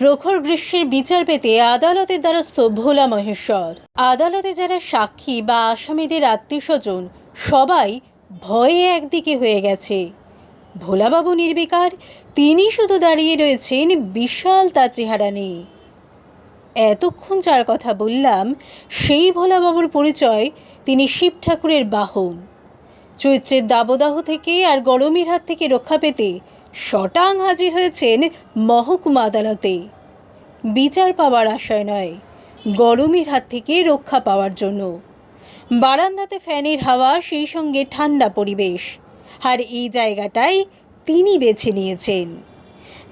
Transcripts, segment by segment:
প্রখর গ্রীষ্মের বিচার পেতে আদালতের দ্বারস্থ ভোলা মহেশ্বর। আদালতে যারা সাক্ষী বা আসামিদের আত্মীয় স্বজন সবাই ভয়ে একদিকে হয়ে গেছে। ভোলাবাবু নির্বিকার, তিনি শুধু দাঁড়িয়ে রয়েছেন বিশাল তার চেহারা নিয়ে। এতক্ষণ যার কথা বললাম, সেই ভোলাবাবুর পরিচয় তিনি শিব ঠাকুরের বাহন। চৈত্রের দাবদাহ থেকে আর গরমের হাত থেকে রক্ষা পেতে শটাং হাজির হয়েছেন মহকুমা আদালতে। বিচার পাওয়ার আশায় নয়, গরমের হাত থেকে রক্ষা পাওয়ার জন্য। বারান্দাতে ফ্যানের হাওয়া, সেই সঙ্গে ঠান্ডা পরিবেশ। আর এই জায়গাটাই তিনি বেছে নিয়েছেন।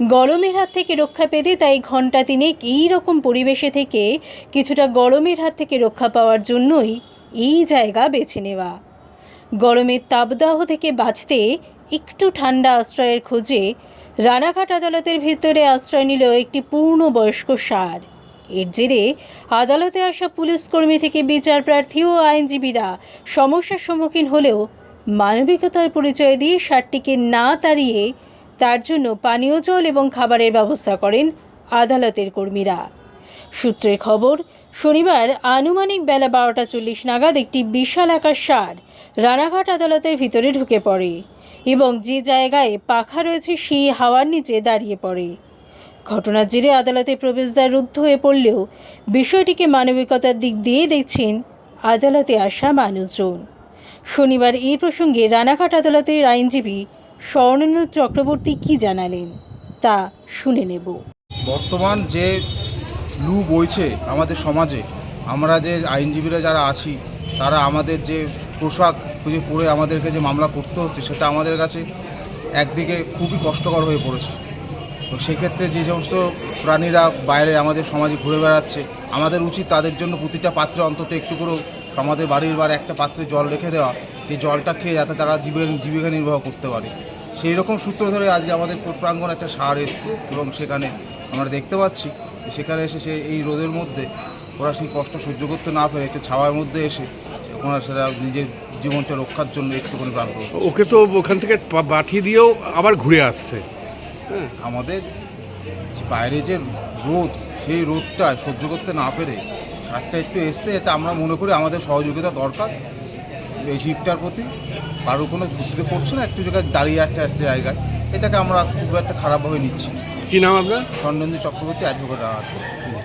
গরমের হাত থেকে রক্ষা পেতে তাই ঘণ্টা তিনেক এই রকম পরিবেশে থেকে কিছুটা গরমের হাত থেকে রক্ষা পাওয়ার জন্যই এই জায়গা বেছে নেওয়া। গরমের তাপদাহ থেকে বাঁচতে একটু ঠান্ডা আশ্রয়ের খোঁজে রানাঘাট আদালতের ভিতরে আশ্রয় নিল একটি পূর্ণবয়স্ক সার। এর জেরে আদালতে আসা পুলিশ কর্মী থেকে বিচার প্রার্থী ও আইনজীবীরা সমস্যার সম্মুখীন হলেও মানবিকতার পরিচয় দিয়ে সারটিকে না তাড়িয়ে তার জন্য পানীয় জল এবং খাবারের ব্যবস্থা করেন আদালতের কর্মীরা। সূত্রের খবর, শনিবার আনুমানিক বেলা বারোটা চল্লিশ নাগাদ একটি বিশাল আকার সার রানাঘাট আদালতের ভিতরে ঢুকে পড়ে। এবং যে জায়গায় পাখা রয়েছে সেই হাওয়ার নিচে দাঁড়িয়ে পড়ে। ঘটনার জেরে আদালতে প্রবেশদ্বার রুদ্ধ হয়ে পড়লেও বিষয়টিকে মানবিকতার দিক দিয়ে দেখছেন আদালতে আসা মানুষজন। শনিবার এই প্রসঙ্গে রানাঘাট আদালতের আইনজীবী স্বর্ণেন্দু চক্রবর্তী কি জানালেন তা শুনে নেব। বর্তমান যে লু বইছে আমাদের সমাজে, আমরা যে আইনজীবীরা যারা আছি, তারা আমাদের যে পোশাক খুঁজে পড়ে আমাদেরকে যে মামলা করতে হচ্ছে, সেটা আমাদের কাছে একদিকে খুবই কষ্টকর হয়ে পড়েছে। তো সেক্ষেত্রে যে সমস্ত প্রাণীরা বাইরে আমাদের সমাজে ঘুরে বেড়াচ্ছে, আমাদের উচিত তাদের জন্য প্রতিটা পাত্রে অন্তত একটু করেও আমাদের বাড়ির বার একটা পাত্রে জল রেখে দেওয়া, যে জলটা খেয়ে যাতে তারা জীবন জীবিকা নির্বাহ করতে পারে। সেই রকম সূত্র ধরে আজকে আমাদের কোর্ট প্রাঙ্গণ একটা সার এসছে এবং সেখানে আমরা দেখতে পাচ্ছি সেখানে এসে সে এই রোদের মধ্যে ওরা সেই কষ্ট সহ্য করতে না পেরে একটু ছাওয়ার মধ্যে এসে ওনারা সেটা নিজের জীবনটা রক্ষার জন্য একটুখানি প্রাণ করছে। ওকে তো ওখান থেকে পাঠিয়ে দিয়েও আবার ঘুরে আসছে। হ্যাঁ। আমাদের বাইরে যে রোদ সেই রোদটা সহ্য করতে না পেরে সারটা একটু এসছে এটা আমরা মনে করি আমাদের সহযোগিতা দরকার এই জীবটার প্রতি। কারও কোনো ঘুরতে পড়ছে না একটু জায়গায় দাঁড়িয়ে একটা একটা জায়গায়। এটাকে আমরা খুব একটা খারাপভাবে নিচ্ছি। কি নাম আপনার? স্বর্ণেন্দু চক্রবর্তী অ্যাডভোকেট